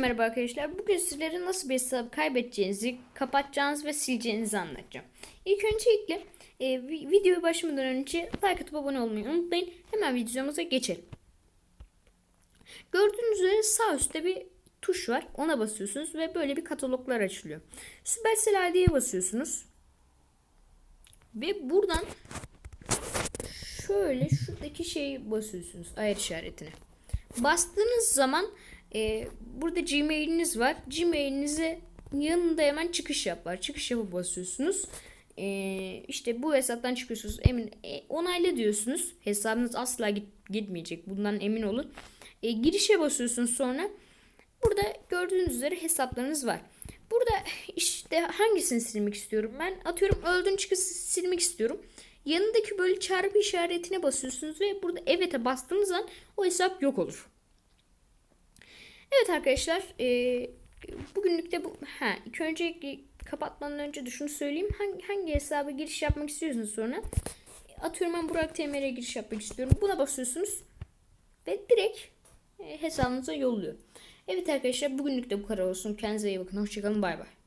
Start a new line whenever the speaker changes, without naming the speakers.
merhaba arkadaşlar. Bugün sizlere nasıl bir hesabı kaybedeceğinizi, kapatacağınızı ve sileceğinizi anlatacağım. İlk öncelikle e, vi- videoya başlamadan önce like atıp abone olmayı unutmayın. Hemen videomuza geçelim. Gördüğünüz üzere sağ üstte bir tuş var. Ona basıyorsunuz ve böyle bir kataloglar açılıyor. Supercell ID'ye basıyorsunuz. Ve buradan şöyle şuradaki şeyi basıyorsunuz. Ayar işaretine. Bastığınız zaman e, burada Gmail'iniz var. Gmail'inize yanında hemen çıkış yap var. Çıkış yapı basıyorsunuz. E, işte bu hesaptan çıkıyorsunuz. Emin e, onayla diyorsunuz. Hesabınız asla git, gitmeyecek. Bundan emin olun. E, girişe basıyorsunuz sonra. Burada gördüğünüz üzere hesaplarınız var. Burada işte hangisini silmek istiyorum ben? Atıyorum öldüğün çıkışı silmek istiyorum. Yanındaki böyle çarpı işaretine basıyorsunuz ve burada evet'e bastığınız zaman o hesap yok olur. Evet arkadaşlar e, bugünlük de bu. Ha, ilk önce kapatmadan önce de şunu söyleyeyim. Hangi, hangi hesaba giriş yapmak istiyorsunuz sonra? Atıyorum ben Burak TMR'ye giriş yapmak istiyorum. Buna basıyorsunuz ve direkt e, hesabınıza yolluyor. Evet arkadaşlar bugünlük de bu kadar olsun. Kendinize iyi bakın. Hoşçakalın. Bay bay.